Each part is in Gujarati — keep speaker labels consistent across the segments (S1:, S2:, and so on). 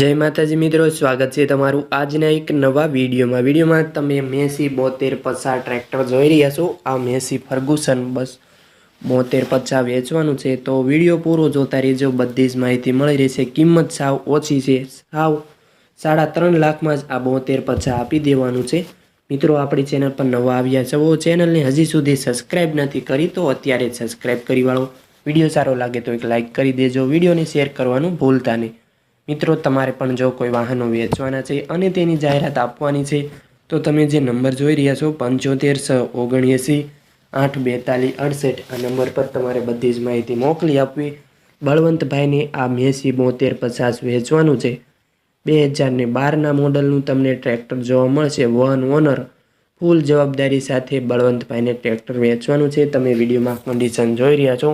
S1: જય માતાજી મિત્રો, સ્વાગત છે તમારું આજના એક નવા વિડીયોમાં. વિડીયોમાં તમે મેસી બોતેર પચાસ ટ્રેક્ટર જોઈ રહ્યા છો. આ મેસી ફર્ગુસન બસ બોતેર પચાસ વેચવાનું છે. તો વીડિયો પૂરો જોતા રહેજો. બધી જ માહિતી મળી રહેશે. કિંમત સાવ ઓછી છે. સાવ સાડા ત્રણ લાખમાં જ આ બોતેર પચાસ આપી દેવાનું છે. મિત્રો, આપણી ચેનલ પર નવા આવ્યા છો, ચેનલને હજી સુધી સબસ્ક્રાઈબ નથી કરી, તો અત્યારે સબસ્ક્રાઈબ કરી વાળો. વીડિયો સારો લાગે તો એક લાઇક કરી દેજો. વિડીયોને શેર કરવાનું ભૂલતા નહીં. મિત્રો, તમારે પણ જો કોઈ વાહનો વેચવાના છે અને તેની જાહેરાત આપવાની છે, તો તમે જે નંબર જોઈ રહ્યા છો, પંચોતેર છ ઓગણએંસી આઠ બેતાલીસ અડસઠ, આ નંબર પર તમારે બધી જ માહિતી મોકલી આપવી. બળવંતભાઈને આ મેસી બોતેર પચાસ વેચવાનું છે. બે હજારને બારના મોડલનું તમને ટ્રેક્ટર જોવા મળશે. વન ઓનર, ફૂલ જવાબદારી સાથે બળવંતભાઈને ટ્રેક્ટર વેચવાનું છે. તમે વિડીયોમાં કન્ડિશન જોઈ રહ્યા છો.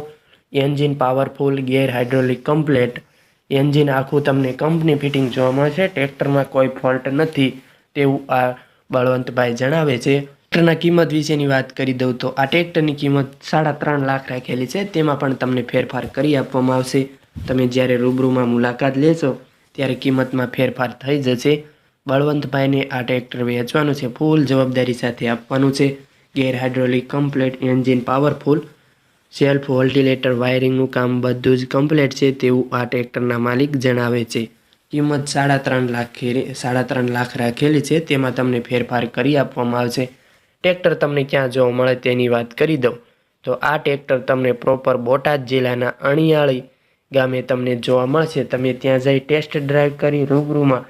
S1: Engine powerful gear hydraulic complete engine આખું તમને કંપની ફિટિંગ જોવા મળશે. ટ્રેક્ટરમાં કોઈ ફોલ્ટ નથી તેવું આ બળવંતભાઈ જણાવે છે. ટ્રેક્ટરના કિંમત વિશેની વાત કરી દઉં તો આ ટ્રેક્ટરની કિંમત સાડા ત્રણ લાખ રાખેલી છે. તેમાં પણ તમને ફેરફાર કરી આપવામાં આવશે. તમે જ્યારે રૂબરૂમાં મુલાકાત લેશો ત્યારે કિંમતમાં ફેરફાર થઈ જશે. બળવંતભાઈને આ ટ્રેક્ટર વેચવાનું છે. ફૂલ જવાબદારી સાથે આપવાનું છે. Gear hydraulic complete engine powerful self વોલ્ટિલેટર વાયરિંગનું કામ બધું જ કમ્પ્લીટ છે તેવું આ ટ્રેક્ટરના માલિક જણાવે છે. કિંમત સાડા ત્રણ લાખ સાડા ત્રણ લાખ રાખેલી છે, તેમાં તમને ફેરફાર કરી આપવામાં આવશે. ટ્રેક્ટર તમને ક્યાં જોવા મળે તેની વાત કરી દઉં. તો આ ટ્રેક્ટર તમને પ્રોપર બોટાદ જિલ્લાના અણિયાળી ગામે તમને જોવા મળશે. તમે ત્યાં જઈ ટેસ્ટ ડ્રાઈવ કરી રૂબરૂમાં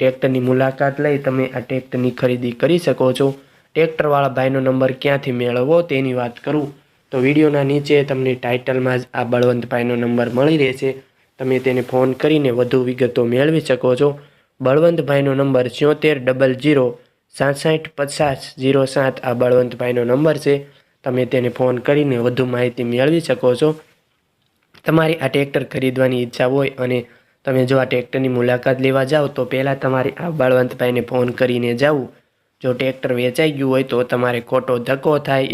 S1: ટ્રેક્ટરની મુલાકાત લઈ તમે આ ટ્રેક્ટરની ખરીદી કરી શકો છો. ટ્રેક્ટરવાળા ભાઈનો નંબર ક્યાંથી મેળવવો તેની વાત કરું. તો વિડીયોના નીચે તમને ટાઇટલમાં જ આ બળવંતભાઈનો નંબર મળી રહેશે. તમે તેને ફોન કરીને વધુ વિગતો મેળવી શકો છો. બળવંતભાઈનો નંબર છોતેર ડબલ જીરો સાસઠ પચાસ જીરો સાત આ બળવંતભાઈનો નંબર છે. તમે તેને ફોન કરીને વધુ માહિતી મેળવી શકો છો. તમારી આ ટ્રેક્ટર ખરીદવાની ઈચ્છા હોય અને તમે જો આ ટ્રેક્ટરની મુલાકાત લેવા જાઓ તો પહેલાં તમારે આ બળવંતભાઈને ફોન કરીને જવું. જો ટ્રેક્ટર વેચાઈ ગયું હોય તો તમારે ખોટો ધક્કો થાય